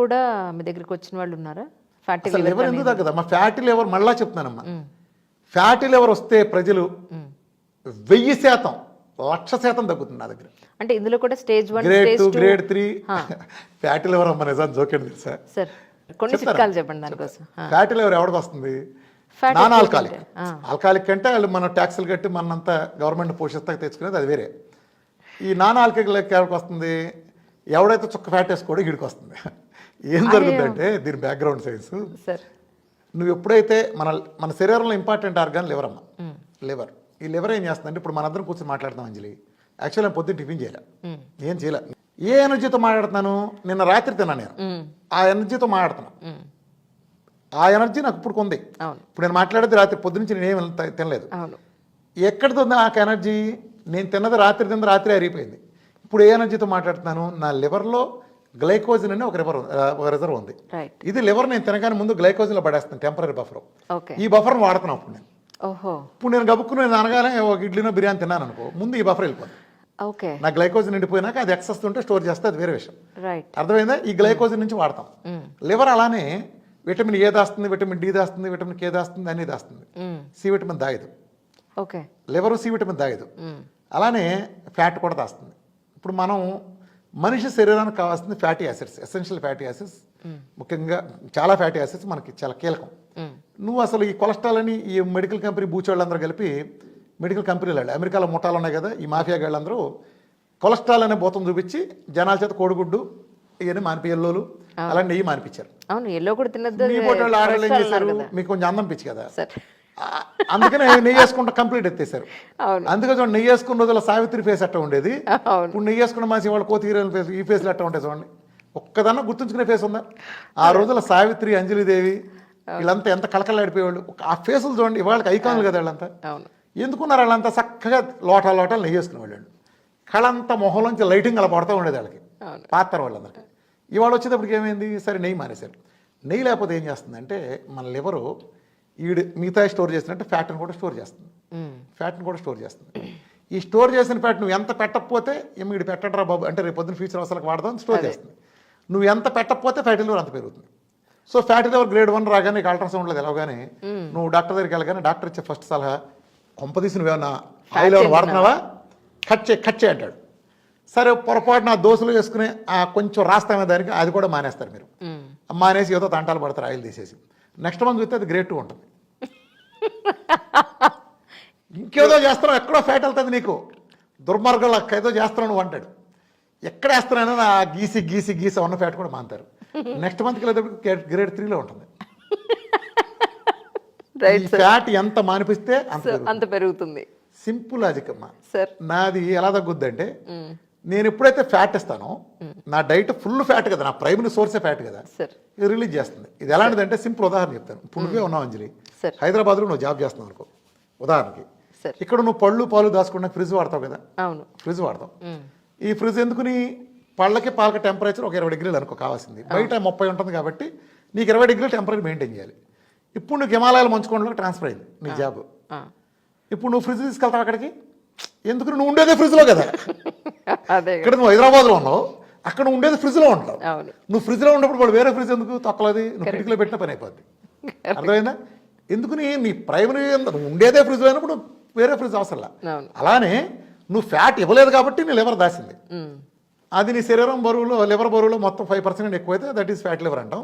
కూడా మీ దగ్గరికి వచ్చిన వాళ్ళు ఉన్నారా? ఫ్యాటీ లివర్ ఎందుకు తగ్గదు మా ఫ్యాటీ లివర్ మళ్ళా చెప్తున్నానమ్మా. ఫ్యాటీ లివర్ వస్తే ప్రజలు వెయ్యి శాతం లక్ష శాతం తగ్గుతుంది నా దగ్గర. అంటే ఇందులో కూడా stage one grade two. Grade three fatty liver అమ్మ నిజం జోకేండి తెలుసా? సార్ కొన్ని చిట్కాలు చెప్పండి దానికోసం ఫ్యాటీ లివర్ ఎవరికి వస్తుంది? నాన్ ఆల్కాలిక్. ఆల్కాలిక్ అంటే వాళ్ళు మనం ట్యాక్సులు కట్టి మనంతా గవర్నమెంట్ పోషిస్తాక తెచ్చుకునేది అది వేరే. ఈ నాన్ ఆల్కలిక్ ఎవరికి వస్తుంది? ఎవడైతే చుక్క ఫ్యాట్ వేసుకోడో వీడికి వస్తుంది. ఏం జరుగుతుందంటే దీని బ్యాక్గ్రౌండ్ సైన్స్ నువ్వు ఎప్పుడైతే మన మన శరీరంలో ఇంపార్టెంట్ ఆర్గాన్ లివర్ అమ్మ. లివర్ ఈ లివర్ ఏం చేస్తుందంటే ఇప్పుడు మనందరం కూర్చొని మాట్లాడుతాం అంజలి. యాక్చువల్ నేను పొద్దున్న టిఫిన్ చేయలే? ఏం చేయలే? ఏ ఎనర్జీతో మాట్లాడుతున్నాను? నిన్న రాత్రి తిన్నాను నేను. ఆ ఎనర్జీతో మాట్లాడుతున్నాను. ఆ ఎనర్జీ నాకు ఇప్పుడు ఉంది అవును. ఇప్పుడు నేను మాట్లాడేది రాత్రి పొద్దు నుంచి నేనేం తినలేదు. ఎక్కడితో ఉంది నాకు ఎనర్జీ? నేను తిన్నది రాత్రి తిన్నది రాత్రి అరిగిపోయింది ఇప్పుడు ఏ ఎనర్జీతో మాట్లాడుతున్నాను? నా లివర్లో గ్లైకోజన్ అని ఒక రివర్ ఒక రిజర్వ్ ఉంది. ఇది లివర్ నేను తినగానే ముందు గ్లైకోజన్లో పడేస్తాను టెంపరీ బఫర్. ఈ బఫర్ని వాడుతున్నాను అప్పుడు నేను. ఇప్పుడు నేను గబుక్కుని నేను అనగానే ఒక ఇడ్లీనో బిర్యానీ తిన్నాను అనుకో ముందు ఈ బఫర్ వెళ్ళిపోతుంది ఓకే నా గ్లైకోజన్ నిండిపోయినాక అది ఎక్సెస్ ఉంటే స్టోర్ చేస్తే అది వేరే విషయం. రైట్ అర్థమైందా? ఈ గ్లైకోజన్ నుంచి వాడతాం. లివర్ అలానే విటమిన్ ఏ దాస్తుంది విటమిన్ డి దాస్తుంది విటమిన్ కే దాస్తుంది అన్ని దాస్తుంది. సి విటమిన్ దాగదు ఓకే లివర్ సి విటమిన్ దాగదు అలానే ఫ్యాట్ కూడా దాస్తుంది. ఇప్పుడు మనం మనిషి శరీరానికి కావాల్సింది fatty acids essential fatty acids ముఖ్యంగా చాలా ఫ్యాటీ యాసిడ్స్ మనకి చాలా కీలకం. నువ్వు అసలు ఈ కొలెస్ట్రాల్ అని ఈ మెడికల్ కంపెనీ బూచోళ్ళందరూ కలిపి మెడికల్ కంపెనీలు వాళ్ళు అమెరికాలో ముఠాలు ఉన్నాయి కదా ఈ మాఫియా గాళ్ళందరూ కొలెస్ట్రాల్ అనే భూతం చూపించి జనాల చేత కోడిగుడ్డు ఇవన్నీ మానిపి ఎల్లోలు అలాంటి నెయ్యి మానిపించారు. అవును ఎల్లో కూడా తినద్దు మీ ఏం కొలెస్ట్రాల్ చేశారు? మీకు కొంచెం అందం పిచ్చి కదా. అందుకనే నెయ్యి వేసుకుంటా కంప్లీట్ ఎత్తేసారు అందుకే చూడండి నెయ్యి వేసుకున్న రోజుల సావిత్రి ఫేస్ అట్ట ఉండేది. ఇప్పుడు నెయ్యి వేసుకున్న మాసి వాళ్ళ కోతి హీరోయిన్ ఫేస్ ఈ ఫేస్లు అట్ట ఉంటాయి చూడండి. ఒక్కదన్నా గుర్తుంచుకునే ఫేస్ ఉందా? ఆ రోజుల సావిత్రి అంజలిదేవి వీళ్ళంతా ఎంత కలకలాడిపోయేవాళ్ళు ఆ ఫేసులు చూడండి వాళ్ళకి ఐకాన్లు కదా వాళ్ళంతా. ఎందుకున్నారు వాళ్ళంతా చక్కగా లోటా లోటాలు నెయ్యి వేసుకునే వాళ్ళు కళంతా మొహంలోంచి లైటింగ్ అలా పడుతూ ఉండేది వాళ్ళకి. పాత్ర వాళ్ళందరికీ. ఇవాళ వచ్చేటప్పటికి ఏమైంది? సరే నెయ్యి మానేశారు. నెయ్యి లేకపోతే ఏం చేస్తుందంటే మన లివరు ఈడు మిగతా స్టోర్ చేసినట్టు ఫ్యాట్ని కూడా స్టోర్ చేస్తుంది. ఫ్యాట్ని కూడా స్టోర్ చేస్తుంది. ఈ స్టోర్ చేసిన ఫ్యాట్ నువ్వు ఎంత పెట్టకపోతే ఏమి వీడు పెట్టడరా బాబు? అంటే రేపు పొద్దున ఫ్యూచర్ అవసరాలకు వాడదాం స్టోర్ చేస్తుంది. నువ్వు ఎంత పెట్టకపోతే ఫ్యాటీ లివర్ అంత పెరుగుతుంది. So fatty liver grade one రాగానే నీకు అల్ట్రాసౌండ్లో తెలవగానే నువ్వు డాక్టర్ దగ్గరికి వెళ్ళగానే డాక్టర్ ఇచ్చే ఫస్ట్ సలహా కొంపదీసి నువ్వేమన్నా ఆయిల్ ఏమైనా వాడుతున్నావా? కట్ చేయి కట్ చేయి అంటాడు. సరే పొరపాటు నా దోశలు వేసుకునే ఆ కొంచెం రాస్తామే దానికి అది కూడా మానేస్తారు మీరు. మానేసి ఏదో తంటాలు పడతారు ఆయిల్ తీసేసి. నెక్స్ట్ మంత్ చూస్తే అది గ్రేట్ టూ ఉంటుంది. ఇంకేదో చేస్తున్నావు ఎక్కడో ఫ్యాట్ వెళ్తుంది నీకు. దుర్మార్గం ఏదో చేస్తున్నావు నువ్వు అంటాడు. ఎక్కడ వేస్తున్నానో నా గీసి గీసి గీసి ఉన్న ఫ్యాట్ కూడా మాంతారు. నెక్స్ట్ మంత్కి వెళ్ళేటప్పుడు గ్రేడ్ త్రీలో ఉంటుంది. ఫ్యాట్ ఎంత మానిపిస్తే అంత పెరుగుతుంది. సింపుల్ లాజిక్ అమ్మా. సార్ నాది ఎలా తగ్గుద్దంటే నేను ఎప్పుడైతే ఫ్యాట్ ఇస్తానో నా డైట్ ఫుల్ ఫ్యాట్ కదా నా ప్రైమరీ సోర్సే ఫ్యాట్ కదా ఇది రిలీజ్ చేస్తుంది. ఇది ఎలాంటిదంటే సింపుల్ ఉదాహరణ చెప్తాను. ఇప్పుడు నువ్వే ఉన్నావు అంజలి. హైదరాబాద్లో నువ్వు జాబ్ చేస్తున్నావు అనుకో. ఉదాహరణకి ఇక్కడ నువ్వు పళ్ళు పాలు దాచుకున్న ఫ్రిడ్జ్ వాడతావు కదా? అవును. ఫ్రిడ్జ్ వాడతాం ఈ ఫ్రిడ్జ్ ఎందుకుని? పళ్ళకి పాలకి టెంపరేచర్ ఒక ఇరవై డిగ్రీలు అనుకో కావాల్సింది. బయట ముప్పై ఉంటుంది కాబట్టి నీకు ఇరవై డిగ్రీలు టెంపరేచర్ మెయింటైన్ చేయాలి. ఇప్పుడు నీకు హిమాలయాల మంచుకోవడంలో ట్రాన్స్ఫర్ అయింది నీ జాబ్. ఇప్పుడు నువ్వు ఫ్రిడ్జ్ తీసుకెళ్తావు అక్కడికి? ఎందుకు నువ్వు ఉండేదే ఫ్రిడ్జ్లో కదా. ఇక్కడ నువ్వు హైదరాబాద్లో ఉన్నావు. అక్కడ ఉండేది ఫ్రిడ్జ్లో ఉంటావు. నువ్వు ఫ్రిడ్జ్లో ఉన్నప్పుడు వాడు వేరే ఫ్రిడ్జ్ ఎందుకు తొక్కలది? నువ్వు కిటికీలో పెట్టిన పని అయిపోద్ది. అర్థమైందా? ఎందుకుని నీ ప్రైమరీ నువ్వు ఉండేదే ఫ్రిడ్జ్లో అయినప్పుడు వేరే ఫ్రిడ్జ్ అవసరంలా అవును. అలానే నువ్వు ఫ్యాట్ ఇవ్వలేదు కాబట్టి నీ లివర్ దాసింది. అది నీ శరీరం బరువులో లివర్ బరువులో మొత్తం ఫైవ్ పర్సెంట్ ఎక్కువైతే దట్ ఈస్ ఫ్యాట్ లివర్ అంటాం.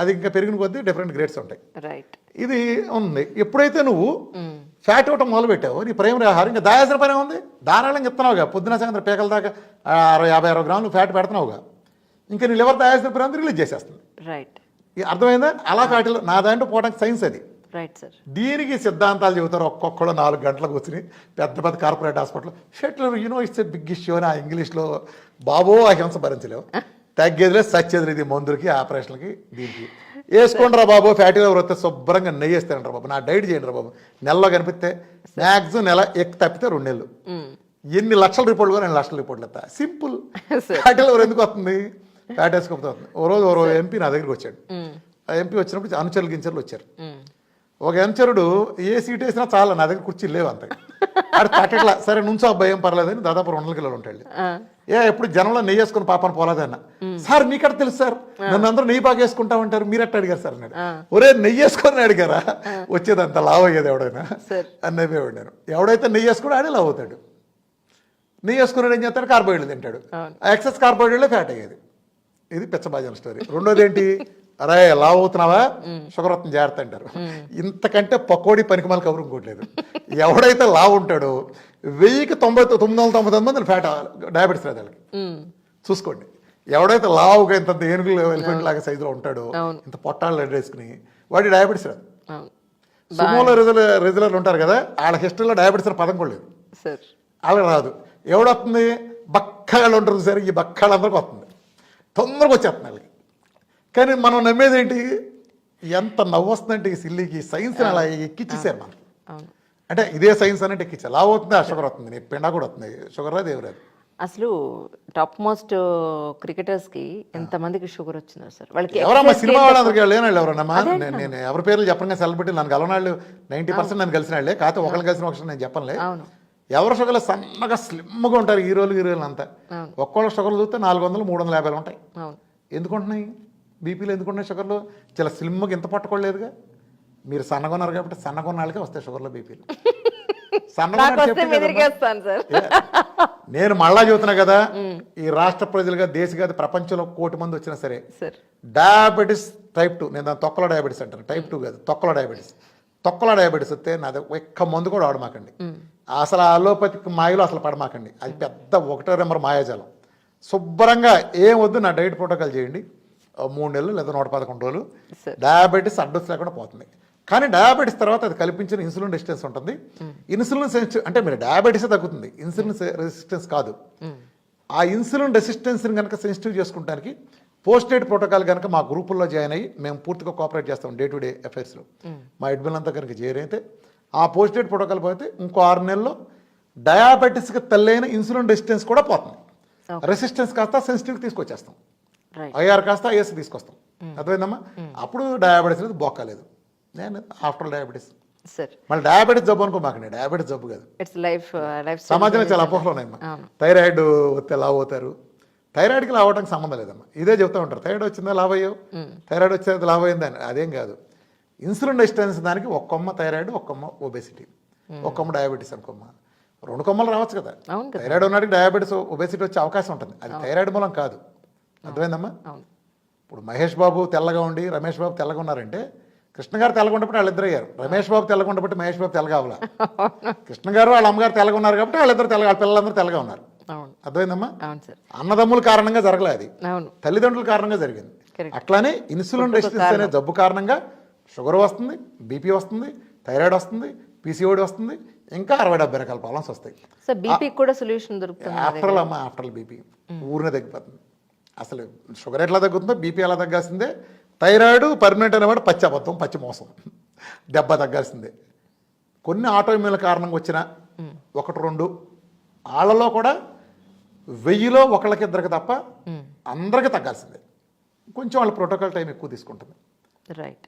అది ఇంకా పెరిగిన కొద్దీ డిఫరెంట్ గ్రేడ్స్ ఉంటాయి. రైట్ ఇది ఉంది. ఎప్పుడైతే నువ్వు ఫ్యాట్ ఇవ్వటం మొదలు పెట్టావు నీ ప్రైమరీ ఆహారం ఇంకా దాయాల్సిన పని ఉంది? ధారాళంగా ఇస్తున్నావుగా పొద్దున సాయంత్రం పేకల దాకా అరవై యాభై అరవై గ్రాములు ఫ్యాట్ పెడుతున్నావుగా. ఇంకా నీ లివర్ దాయాల్సిన పని రిలీజ్ చేసేస్తుంది. రైట్ అర్థమైందా? అలా ఫ్యాటీలో నా దాంట్లో పోవడానికి సైన్స్ అది. రైట్ సార్ దీనికి సిద్ధాంతాలు చెబుతారు ఒక్కొక్కడు నాలుగు గంటలకు కూర్చుని పెద్ద పెద్ద corporate hospital shuttler you know it's big issue అని ఆ ఇంగ్లీష్లో బాబో ఆ హింస భరించలేవు తగ్గేదిలే సచ్చేది ఇది మందులకి ఆపరేషన్లకి దీనికి. వేసుకోండిరా బాబు ఫ్యాటీ లివర్ వస్తే శుభ్రంగా నెయ్యి వేస్తానంటారు బాబు. నా డైట్ చేయండి రా బాబు. నెలలో కనిపిస్తే మ్యాక్సిమం నెల ఎక్కి తప్పితే రెండు నెలలు. ఎన్ని లక్షల రిపోర్ట్లు కూడా రెండు లక్షల రిపోర్ట్లు ఎత్తా. సింపుల్. ఫ్యాటీ లివర్ ఎందుకు వస్తుంది? ఫ్యాట్ వేసుకోకపోతే వస్తుంది. ఓ రోజు ఓ రోజు ఎంపీ నా దగ్గరికి వచ్చాడు. ఆ ఎంపీ వచ్చినప్పుడు అనుచరులు గించర్లు వచ్చారు. ఒక అనుచరుడు ఏ సీట్ వేసినా చాలా నా దగ్గర కుర్చీ లేవు అంత ఆడు తట్టట్లా సరే నుంచో అబ్బాయి ఏం పర్లేదని దాదాపు రెండు వందల కిలోలు ఉంటాడు. ఏ ఎప్పుడు జనంలో నెయ్యి వేసుకుని పాపను పోలేదన్న సార్ మీకడ తెలుసు సార్. నన్ను అందరూ నెయ్యి బాగా వేసుకుంటా ఉంటారు మీరు ఎట్ట అడిగారు సార్ అన్నాడు. ఒరే నెయ్యి వేసుకొని అడిగారా? వచ్చేది అంత లావ్ అయ్యేది ఎవడైనా? సార్. అని నవ్వేవాడు నేను. ఎవడైతే నెయ్యి వేసుకుని ఆడే లావ్ అవుతాడు. నెయ్యి వేసుకున్నాడు ఏం చేస్తాడు? కార్బోహైడ్రేట్ తింటాడు. ఎక్సెస్ కార్బోహైడ్రేట్లే ఫ్యాట్ అయ్యేది. ఇది పిచ్చబాజన స్టోరీ. రెండోది ఏంటి అరే లావ్ అవుతున్నావా? షుగర్ వస్తుంది జాగ్రత్త అంటారు. ఇంతకంటే పకోడీ పనికిమాల కబురు ఇంకోట్లేదు ఎవడైతే లావ్ ఉంటాడో వెయ్యికి తొంభై తొమ్మిది వందల తొంభై తొమ్మిది మంది ఫ్యాట్ డయాబెటీస్ రాదు వాళ్ళకి. చూసుకోండి. ఎవడైతే లావుగా ఇంత ఏనుగులు ఎలిఫెంట్ లాగా సైజులో ఉంటాడో. ఇంత పొట్టాళ్ళు వేసుకుని వాడి డయాబెటీస్ రాదు. సుమోలో రెగ్యులర్ రెగ్యులర్లు ఉంటారు కదా వాళ్ళ హిస్టరీలో డయాబెటీస్ పదం కూడా లేదు. వాళ్ళకి రాదు. ఎవడొస్తుంది? బక్కగాళ్ళు ఉంటారు సరే ఈ బక్కగాళ్ళందరికీ వస్తుంది. తొందరగా వచ్చేస్తుంది వాళ్ళకి. కానీ మనం నమ్మేది ఏంటి ఎంత నవ్వు వస్తుందంటే ఈ సిల్లికి సైన్స్ని అలా ఎక్కిచ్చేసారు మనం అంటే ఇదే సైన్స్ అనేది ఎక్కించాలి లావు అవుతుంది ఆ షుగర్ వస్తుంది నీకు పిండా కూడా వస్తుంది షుగర్ రాదు ఏమి రాదు. అసలు టాప్ మోస్ట్ క్రికెటర్స్కి ఎంత మందికి షుగర్ వచ్చిందో సార్. వాళ్ళకి ఎవరమ్మా సినిమా వాళ్ళందరికీ లేనాళ్ళు ఎవరన్నమ్మా? నేను ఎవరి పేర్లు చెప్పంగా సెలబ్రిటీ నన్ను కలవనాళ్ళు నైంటీ పర్సెంట్ నన్ను కలిసిన వాళ్ళే కాకపోతే ఒకళ్ళు కలిసిన ఒకసారి నేను చెప్పనులే. అవును. ఎవరి షుగర్లు సన్నగా స్లిమ్గా ఉంటారు హీరోలు హీరోలు అంతా. ఒక్కొక్క షుగర్లు చూస్తే నాలుగు వందలు మూడు వందల యాభైలు ఉంటాయి. అవును. ఎందుకు ఉంటున్నాయి? బీపీలు ఎందుకు ఉన్నాయి షుగర్లు? చాలా స్లిమ్గా ఇంత పట్టుకోలేదుగా. మీరు సన్నగా ఉన్నారు కాబట్టి సన్నగా ఉన్న వాళ్ళకే వస్తాయి షుగర్లో బీపీలు. నేను మళ్ళా చెబుతున్నా కదా ఈ రాష్ట్ర ప్రజలుగా దేశగా ప్రపంచంలో కోటి మంది వచ్చినా సరే డయాబెటీస్ టైప్ టూ నేను దాని తొక్కల డయాబెటీస్ అంటాను. టైప్ టూ కాదు తొక్కల డయాబెటీస్. తొక్కల డయాబెటీస్ వస్తే నాది ఒక్క మందు కూడా వాడమాకండి అసలు అలోపతికి మాయలో అసలు పడమాకండి. అది పెద్ద ఒకటో నెంబర్ మాయాజాలం. శుభ్రంగా ఏం వద్దు నా డైట్ ప్రోటోకాల్ చేయండి. మూడు నెలలు లేదా నూట పదకొండు రోజులు. డయాబెటీస్ అడ్రస్ లేకుండా పోతుంది. కానీ డయాబెటీస్ తర్వాత అది కల్పించిన ఇన్సులిన్ రెసిస్టెన్స్ ఉంటుంది. ఇన్సులిన్ సెన్సిటివ్ అంటే మీరు డయాబెటీస్ తగ్గుతుంది. ఇన్సులిన్ రెసిస్టెన్స్ కాదు. ఆ ఇన్సులిన్ రెసిస్టెన్స్ని కనుక సెన్సిటివ్ చేసుకుంటానికి పోస్ట్ ఎయిడ్ ప్రోటోకాల్ కనుక మా గ్రూపుల్లో జాయిన్ అయ్యి మేము పూర్తిగా కోఆపరేట్ చేస్తాం డే టు డే అఫైర్స్లో మా అడ్మిన్ అంతా కనుక చేరైతే ఆ పోస్ట్ ఎయిడ్ ప్రోటోకాల్ పోతే ఇంకో ఆరు నెలల్లో డయాబెటీస్కి తల్లైన ఇన్సులిన్ రెసిస్టెన్స్ కూడా పోతుంది. రెసిస్టెన్స్ కాస్త సెన్సిటివ్ తీసుకొచ్చేస్తాం. ఐఆర్ కాస్త ఐఎస్ తీసుకొస్తాం. అర్థమైందమ్మా? అప్పుడు డయాబెటీస్ అనేది బొక్కలేదు నేను ఆఫ్టర్ డయాబెటీస్. మళ్ళీ డయాబెటీస్ జబ్బు అనుకో మాకండి డయాబెటీస్ జబ్బు కాదు. ఇట్స్ లైఫ్ లైఫ్ సమాజంలో చాలా అపోహలు ఉన్నాయమ్మా. థైరాయిడ్ వస్తే లావ్ అవుతారు. థైరాయిడ్కి లావ్ అవడానికి సంబంధం లేదమ్మా. ఇదే చెప్తా ఉంటారు. థైరాయిడ్ వచ్చిందా లావ్ అయ్యావు థైరాయిడ్ వచ్చేది లావ్ అయిందని అదేం కాదు. ఇన్సులిన్ రెసిస్టెన్స్ దానికి ఒక్కొమ్మ థైరాయిడ్ ఒక్కొమ్మ ఒబేసిటీ. ఒక్కొమ్మ డయాబెటీస్ అనుకోమ్మ. రెండు కొమ్మలు రావచ్చు కదా. థైరాయిడ్ ఉన్నటికి డయాబెటీస్ ఒబేసిటీ వచ్చే అవకాశం ఉంటుంది. అది థైరాయిడ్ మూలం కాదు. అర్థమైందమ్మా? ఇప్పుడు మహేష్ బాబు తెల్లగా ఉండి రమేష్ బాబు తెల్లగా ఉన్నారంటే కృష్ణ గారు తెల్లగా ఉండబట్టి వాళ్ళిద్దరు అయ్యారు రమేష్ బాబు తెల్లగా ఉండబట్టి మహేష్ బాబు తెల్లగా అవ్వాల. కృష్ణ గారు వాళ్ళ అమ్మగారు తెల్లగా ఉన్నారు కాబట్టి వాళ్ళిద్దరు తెల్లగా వాళ్ళ పిల్లలందరూ తెల్లగా ఉన్నారు. అర్థమైందమ్మా? అన్నదమ్ముల కారణంగా జరగలే అది. అవును. తల్లిదండ్రుల కారణంగా జరిగింది. అట్లానే ఇన్సులిన్ రెసిస్టెన్స్ అనే జబ్బు కారణంగా షుగర్ వస్తుంది బీపీ వస్తుంది థైరాయిడ్ వస్తుంది పీసీఓడి వస్తుంది ఇంకా అరవై డెబ్బై రకాల ప్రాబ్లమ్స్ వస్తాయి. బీపీకి కూడా సొల్యూషన్ దొరుకుతుంది ఆఫ్టర్ అమ్మ ఆఫ్టర్ బీపీ. ఊరినే తగ్గిపోతుంది. అసలు షుగర్ ఎట్లా తగ్గుతుందో బీపీ ఎలా తగ్గాల్సిందే థైరాయిడ్ పర్మనెంట్ అనేవాడు పచ్చి అబద్ధం పచ్చి మోసం. దెబ్బ తగ్గాల్సిందే. కొన్ని ఆటోఇమ్యూన్ కారణంగా వచ్చిన ఒకటి రెండు వాళ్ళలో కూడా వెయ్యిలో ఒకళ్ళకి ఇద్దరికి తప్ప అందరికీ తగ్గాల్సిందే. కొంచెం వాళ్ళ ప్రోటోకాల్ టైం ఎక్కువ తీసుకుంటుంది. రైట్